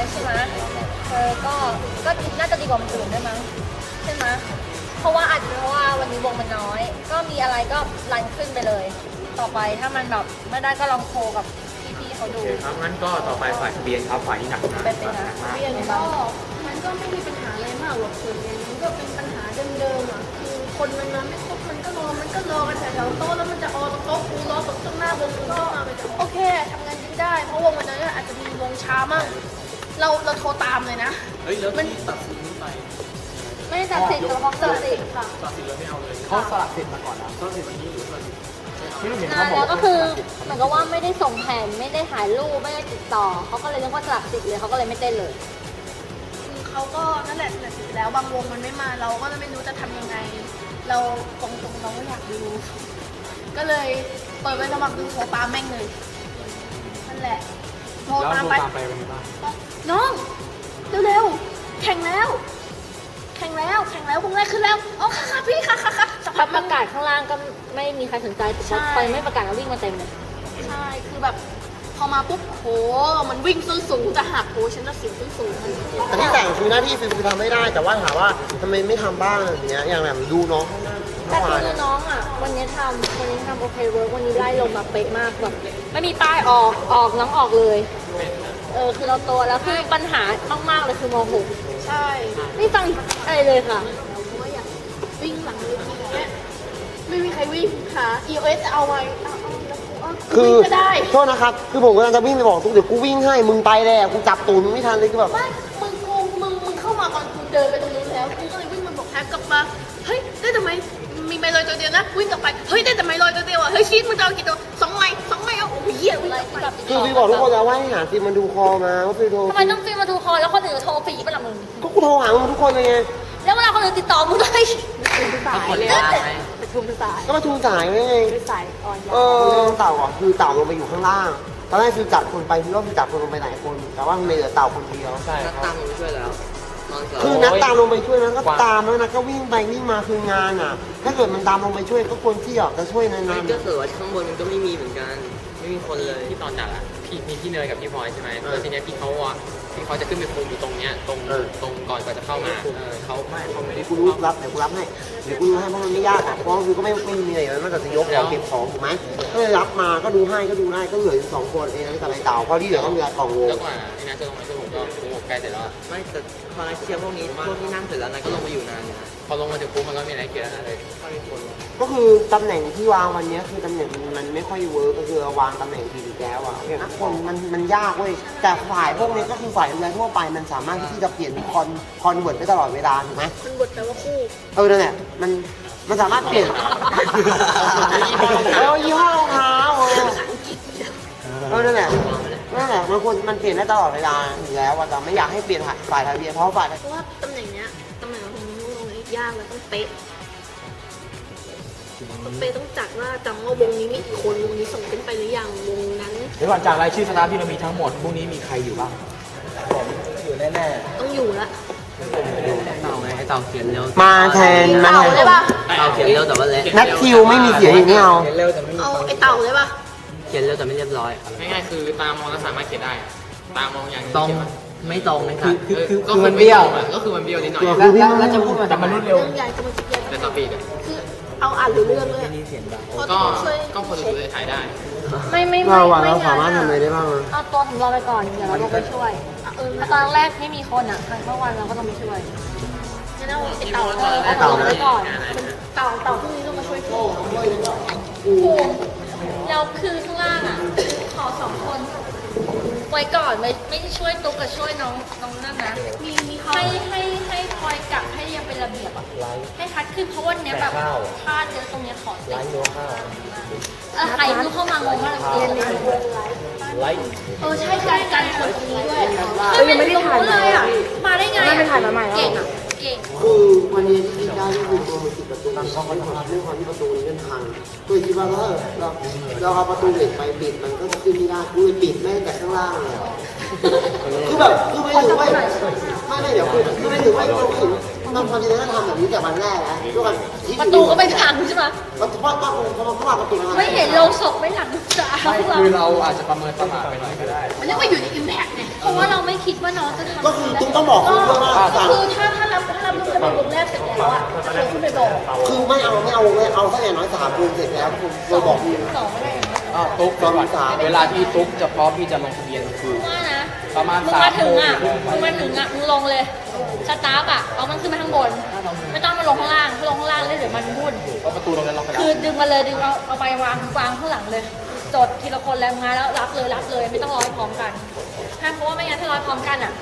อยใช่ไหมเออก็ก็น่าจะดีกว่ามันอื่นได้วยมั้งใช่ไหมเพราะว่าอาจจะเป็นเพราะว่าวันนี้วงมันน้อย ก็มีอะไรก็รันขึ้นไปเลย ต่อไปถ้ามันแบบไม่ได้ก็ลองโคกับพี่ๆเขาโอดูเคครับงั้นก็ต่อไปฝ่ายทะเบียนครับฝ่ายที่หนักหนาเป็นไปนะมาก เรียนก็บ้างมันก็ไม่มีปัญหาอะไรมากหรอกส่วนใหญ่มันก็เป็นปัญหาเดิมๆอะคือคนมันมาไม่ครบมันก็รอมันก็รอกันแถวๆโต๊ะแล้วมันจะออตรงโต๊ะกูรอตรงข้างหน้าวงกูก็มามันจะโอเคทำงานกันได้เพราะวงวันนั้นอาจจะมีวงช้ามั่ง เราเราโทรตามเลยนะ เฮ้ยแล้วมันที่ตัดสินนี้ไปไม่ได้ตัดสินแต่ว่าเขาตัดสินค่ะ ตัดสินแล้วไม่เอาเลยเขาสละสิทธิ์มาก่อนนะตัดสินวันนี้หรือตัดสินที่เราเห็นนาเขานบอกแล้วว่าก็คือเหมือนกับว่าไม่ได้ส่งแผนไม่ได้ถ่ายรูปไม่ได้ติดต่อเขาก็เลยเรียกว่าสลักสิทธิ์เลยเขาก็เลยไม่เต้นเลยคือเขาก็นั่นแหละนั่นแหละสิแล้วบางวงมันไม่มาเราก็ไม่รู้จะทำยังไง เราตรงๆเราก็อยากดู ก็เลยเปิดไปสมัครดูโทรตามแม่งเลยนั่นแหละโท รแล้วตามโทรไป ตามไปเป็นไงบ้างน้องเร็วๆแข่งแล้ว แข่งแล้วแข่งแล้ววงแรกขึ้นแล้วอ๋อค่ะค่ะพี่ค่ะค่ะค่ะสักพัพับกประกาศข้างล่างก็ไม่มีใครสนใจแต่ใช่พอไม่ประกาศก็วิ่งมาเต็มเลย ใช่คือแบบพอมาปุ๊บโหมันวิ่งส้นสูงจะหักโหฉันจะเสียส้นสูงมันแต่ที่แต่งคือหน้าที่ฟิลคือทำไม่ได้แต่ว่าถามว่าทำไมไม่ทำบ้างอย่างเงี้ยอย่างแบบดูน้องแต่เมื่อคืวานอน้องอะ วันนี้ทำวันนี้ทำโอเคเวิร์กวันนี้ไล่ลงแบบเป๊ะมากแบบไม่มีป้ายออกออกน้องออกเลย เออคือเราโตแล้วคือปัญหามากๆเลยคือม .6 ใช่ไม่ฟังอะไรเลยค่ะว่าอยากวิ่งหลังเวทีเนี้ยไม่มีใครวิ่งหา EOS จะเอาไว้เอาเอาแล้วกูเอาคือวิ่งก็ได้ โทษนะครับ คือผมกำลังจะวิ่งไปบอกทุกเดี๋ยวกูวิ่งให้มึงไปแล้วกูจับตูนมึงไม่ทันเลยคือแบบไม่มึงกูมึง มึงเข้ามาก่อนกูเดินไปตรงนู้นแล้ว กูก็เลยวิ่งมาบอกแท็กกลับมา เฮ้ย ได้แต่ไหมมีไมลอยตัวเดียวนะ วิ่งกลับไป เฮ้ย ได้แต่ไมลอยตัวเดียวอะ เฮ้ยชีสมึงจะเอากี่ตัวสอง เอาโอ้ยเหี้ยวิ่งกลับไปคือฟิลบอกทุกคนแล้วว่าให้หาฟิลมาดูคอมาว่าฟิลโทรทำไมต้องฟิล์มมาดูคอแล้วคนอื่นโทรฟรีปะล่ะมึงก็กูโทรหามึงทุกคนเลยไงแล้วเวลาคนอื่นติดต่อมึงได้สายเลยประชุมสายก็มาทูสายไว้ไงสายออนไลเอน์อเต่าอะคือเต่าลงไปอยู่ข้างล่าง ตอนแรกฟิลจับคนไปฟิลว่าฟิลจับคนลงไปหลายคน แต่ว่ามันเหลือเต่าคนเดียวใช่นักคตารับมผมช่วยแล้วตอนเสาคือร์นัดตามลงไปช่วยนะก็ตามแล้วนะก็วิ่งไปวิ่งมาคืองานอะ ถ้าเกิดมันตามลงไปช่วยก็ควรที่อยากจะช่วยนานไม่ๆก็เสือว่าข้างบนมันก็ไม่มีเหมือนกัน ไม่มีคนเลยที่ตอนจัดอะพี่มีพี่เนยกับพี่พลอยใช่ไหมแล้วทีเนี้ยพี่เขาอะพี่เขาจะขึ้นไปคุมอยู่ตรงเนี้ยตรงเออ ตรงก่อนก่อนจะเข้ามาเออเขาไม่เขาไม่ได้เดี๋ยวกูรู้รับเดี๋ยวกูรับให้เดี๋ยวกูรู้ให้เพราะมันไม่ยากอะเพราะคือก็ไม่ไม่มีอะไรเลยนอกจากจะยกของเก็บของถูกไหมก็เลยรับมาก็ดูให้ก็ดูได้ก็เหลืออยู่สองคนเองนะกับไอ้เต่าเพราะที่เหลือก็เหลือกล่องวงแล้วกว่าไอ้นัทจะลงมาช่วยผม ก็โอ้โหใกล้เสร็จแล้วอะไม่แต่พอนักเชียร์พวกนี้พวกที่นั่งเสร็จแล้วนายก็ลงมาอยู่นานอยู่นะพอลงมาถึงปุ๊บมันก็มีอะไรเกียร์แล้วเลยถ้ามีคนก็คือตำแหน่งที่วางวันเนี้ยคือตำแหน่งมันไม่ค่อยเวิร์กก็คือวางตำแหน่งผิดอีกแล้วอะเนี่ยคนมันมันยากเว้ยแต่ฝ่ายพวกนี้ก็คือฝ่ายดูแลทั่วไปมันสามารถที่จะเปลี่ยนคอนคอนเวิร์ตได้ตลอดเวลาถูกไหมมันบทแปลว่าคู่เออนั่นแหละมันมันสามารถเปลี่ยนเออยี่ห้อรองเท้าเออเออนั่นแหละนั่น แหละมันควรมันเปลี่ยนได้ตลอดเวลาอยู่แล้วว่าแต่ไม่อยากให้เปลี่ยนฝ่ายทะเบียนเพราะฝ่ายเพราะว่าตำแหน่งเนี้ยตำแหน่งของมึงตรงนี้ยากเลยต้องเป๊ะต้องเป๊ะต้องจัดว่าจำว่าวงนี้มีกี่คนวงนี้ส่งขึ้นไปหรือยังวงนั้น เดี๋ยวก่อนจากรายชื่อสตาฟที่เรามีทั้งหมดพวกนี้มีใครอยู่บ้างอยู่แน่ต้องอยู่ละเต่าไงไอ้เต่าเขียนเร็วมาแทนมาแทนเต่าเลยปะเต่าเขียนเร็วแต่ว่าเละนัทคิวไม่มีเสียงอีกไม่เอาๆเร็วแต่ไม่มีเอาฟังไอ้เต่าเลยปะ เขียนเร็วแต่ไม่เรียบร้อยง่ายๆคือตามองแล้วสามารถเขียนได้ ตามองอย่างนี้ตรงเขียนได้ไม่ตรงนะคคืรัอบคือคือก็คือมันเบี้ยวก็คือมันเบี้ยวนิดหน่อยคือพี่แล้วจะพูดมาแต่มนุษย์เร็ว เรื่องใหญ่จะมาคิดใหญ่แต่สปีดอะคือเอาอ่านหรือเรื่องเลยนี่เสียงดังเพราะก็ต้องช่วยก็พอดูดูถ่ายได้ ไม่ไม่ไม่เราอะไม่เราสามารถทำอะไรได้บ้างอะเอาตัวสำรองไปก่อนเดี๋ยวเราลงไปช่วยเออตอนแรกไม่มีคนอะทางเมื่อวันเราก็ต้องไปช่วยงั้นเอาไอ้เต่าเออเอาตัวลงไปก่อนเต่าเต่าพวกนี้ต้องมาช่วยพี่ภูมิ แล้วคือข้างล่างอะ ขอสองคน ไว้ก่อนไม่ไม่ได้ช่วยตุ๊กกับช่วยน้องน้องนั่นนะมีมีเขาให้ให้ให้คอยกักให้ยังเป็นระเบียบอะให้คัดขึ้นเพราะวันเนี้ยแบบพลาดเยอะตรงเนี้ยขอเซ็ไลตฟ์โยข้าวเออใครรู้เข้ามางงมากเลยเรียนเรียนไลฟ์เออใช่การการคนตรงนี้ด้วยเออยังไม่ได้ถ่ายเลยอะมาได้ไงไม่ได้ถ่ายมาใหม่เก่งอะเก่ง คือวันนี้ที่ คิดได้ก็คือตัวมันติดประตูมันเขาไม่ทำเรื่องความที่ประตูนี้เป็นพังก็เลยคิดว่าเออเราเราเอาประตูเหล็กไปปิดมันก็จะขึ้นไม่ได้กูเลยปิดแม่งแต่ข้างล่างเลยคือแบบคือไม่ถือว่าไม่ไม่เดี๋ยวคือไม่ถือว่าเราเห็น มันความจริงแล้วทำแบบนี้แต่วันแรกนะด้วยกันที่ประตูก็ไม่พังใช่ไหมมันเพราะว่าเพราะว่าเพราะว่าประตูมันไม่เห็นโลงศพไม่หลังสาไม่คือเราอาจจะประเมินประมาทไปหน่อยก็ได้มันเรียกว่าอยู่ในอิมแพคเนี่ยเพราะว่าเราไม่คิดว่าน้องจะทำก็คือตุ้มต้องบอกคุณด้วยว่าก็สั่งคือถ้าถ้ารับถ้ารับลูกจะเป็นวงแรกเสร็จแล้วอะจะโทรขึ้นไปบอกคือไม่เอาไม่เอาไม่เอาสักอย่างน้อยสามคูณเสร็จแล้วคุณเราบอกคุณสองไม่ได้อย่างนั้นอ่าตุ๊กสองสามเวลาที่ตุ๊กจะพร้อมที่จะลงทะเบียนคือว่านะประมาณมึงสามมาถึงอะโมงมึงมาถึงอะมึงลงเลย สตาร์ทอะเอามันขึ้นมาข้างบน ไม่ต้องมาลงข้างล่างถ้าลงข้างล่างเลยเดี๋ยวมันวุ่น เพราะประตูตรงนั้นล็อกไปแล้คืวอดึงมาเลยดึงเอาเอาไปวางวางข้างหลังเลย จดทีละคนแล้วมาแล้วรับเลยรับเลยไม่ต้องร้อยพร้อมกันถ้าเพราะว่าไม่งั้นถ้าร้อยพร้อมกันอะ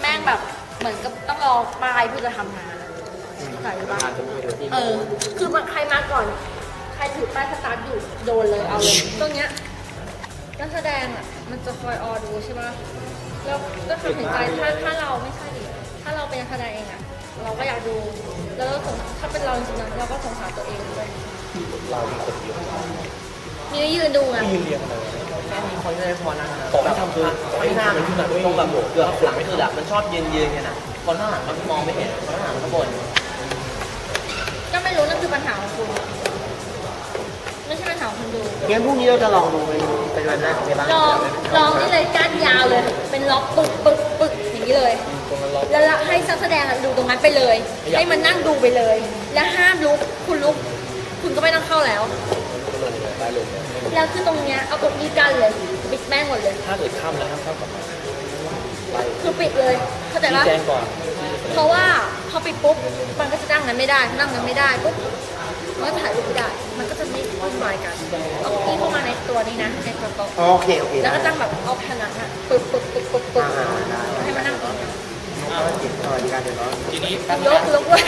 แม่งแบบเหมือนกับต้องรอปลายเพื่อจะทำงานอะเข้าใจปะอาจจะไม่ได้ที่เออ คือมันใครมาก่อน ใครถือป้ายสตาร์ทอยู่โดนเลยเอาเลยตรงเนี้ยนักแสดงอะมันจะคอยออดูใช่ไหมแล้วก็ทำถึงใจถ้าถ้าเราไม่ใช่ดิ ถ้าเราเป็นนักแสดงเองอะเราก็อยากดู แล้วก็สงถ้าเป็นเราจริงๆนะเราก็สงสารตัวเองด้วยมีได้ยืนดูไงแค่นี้คนก็ได้พอนะผมทำคือไม่น่ามันคือแบบตรงแบบเกือบหลังไม่คือแบบมันชอบยืนยืนกันอะคนข้างหลังมันมองไม่เห็นคนข้างหลังมันก็บ่นก็ไม่รู้นั่นคือปัญหาของคุณไม่ใช่ปัญหาของคนดูงั้นพรุ่งนี้เราจะลองดูเป็นเป็นวันแรกของในบ้านลองลองนี่เลยก้านยาวเลย เป็นล็อกปึกปึกปึก นักแสดงอะดูตรงนั้นไปเลย ให้มันนั่งดูไปเลย แล้วห้ามลุกคุณลุก คุณก็ไม่ต้องเข้าแล้วแล้วคือตรงเนี้ยเอาตรงนี้กันเลยปิดแม่งหมดเลย ถ้าเกิดข้ามแล้วห้ามเข้ากลับมาคือปิดเลยเข้าใจชี้ปะแจงก่อนเพราะว่าพอปิดปุ๊บมันก็จะนั่งกันไม่ได้นั่งกันไม่ได้ปุ๊บมันก็ถ่ายรูปไม่ได้ มันก็จะไม่วุ่นวายกันเอาที่เข้ามาในตัวนี้นะในตัวโต๊ะโอเคโอเคแล้วได้ก็ตั้งแบบเอาผนังอะปึกปึกปึกปึกปึกให้มันนั่งตรงนี้ สวัสดีครับเดี๋ยวเราทีนี้ยกยกเว้ย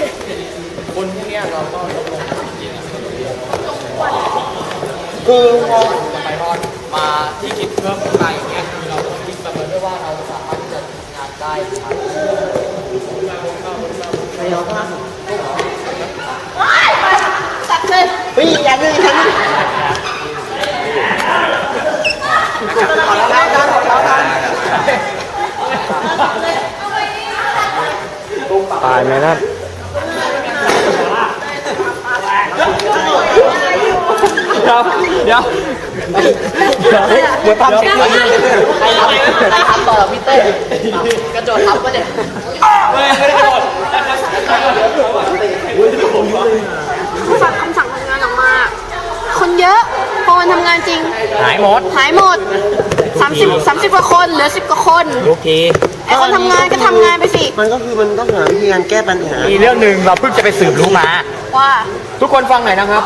คนพวกเนี้ยเราก็ลดลงคือพอไปทอดมาที่คิดเพิ่มขึ้นมาอย่างเงี้ยคือเราคิดประเมินด้วยว่าเราสามารถที่จะทำงานได้หรือเปล่าไปเราก ตัดเลย เฮ้ยอย่าดื้อฉันขอแล้วนะขอแล้วนะ ตายไหมนะเดี๋ยวเดี๋ยวเดี๋ยวเดี๋ยวปั๊มเช็คใครทำใครทำต่อพี่เต้กระโดดทับก็เนี่ยฟังคำสั่งทำงานออกมา คนเยอะพอวันทำงานจริง หายหมด หายหมด 30 30กว่าคน เหลือ 10กว่าคน โอเค ไอคนทำงานก็ทำงานไปสิ มันก็คือมันต้องหาวิธีการแก้ปัญหา มีเรื่องหนึ่งเราเพิ่งจะไปสืบรู้มา ว่าทุกคนฟังหน่อยนะครับ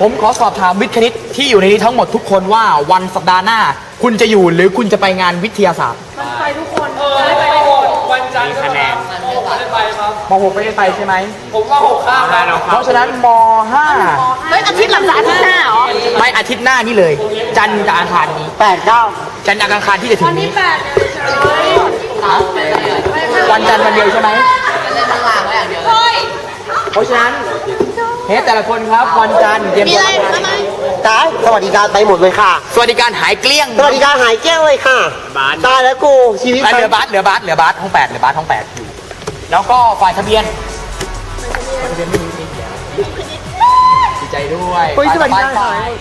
ผมขอสอบถามวิทย์คณิตที่อยู่ในนี้ทั้งหมดทุกคนว่าวันสัปดาห์หน้า คุณจะอยู่หรือคุณจะไปงานวิทยาศาสตร์มันไปทุกคนวันจันทร์คะแนนไม่ได้ไปครับม .6 ไม่ได้ไปใช่ไหม ผมว่าหกข้ามแล้วเพราะฉะนั้นมเฮ้ยอาทิตย์หลังจากอาทิตย์หน้าเหรอ .5 ไม่อาทิตย์หน้านี่เลย จันทร์กับอังคารนี้แปดเก้าจันทร์กับอังคารที่จะถึวันงที่นี้แปดเนี่ยเฉย วันจันทร์วันเดียวใช่ไหมเล่นข้างล่างไว้อย่างเดียวเฮ้ยเพราะฉะนั้นเฮดแต่ละคนครับวันจันทร์เตรียมมีตัวอะไรทำงานทำไมตายสวัสดิการไปหมดเลยค่ะ สวัสดิการหายเกลี้ยงสวัสดิการหายแก้วเลยค่ะตายแล้วกูชีวิตเหลือบาสเหลือบาสเหลือบาสห้องแปดเหลือบาสห้องแปดอยู่แล้วก็ฝ่ายทะเบียนฝ่ายทะเบียนไม่มีไม่เสียดีใจด้วยเฮ้ยสวัสดิการฝ่หายย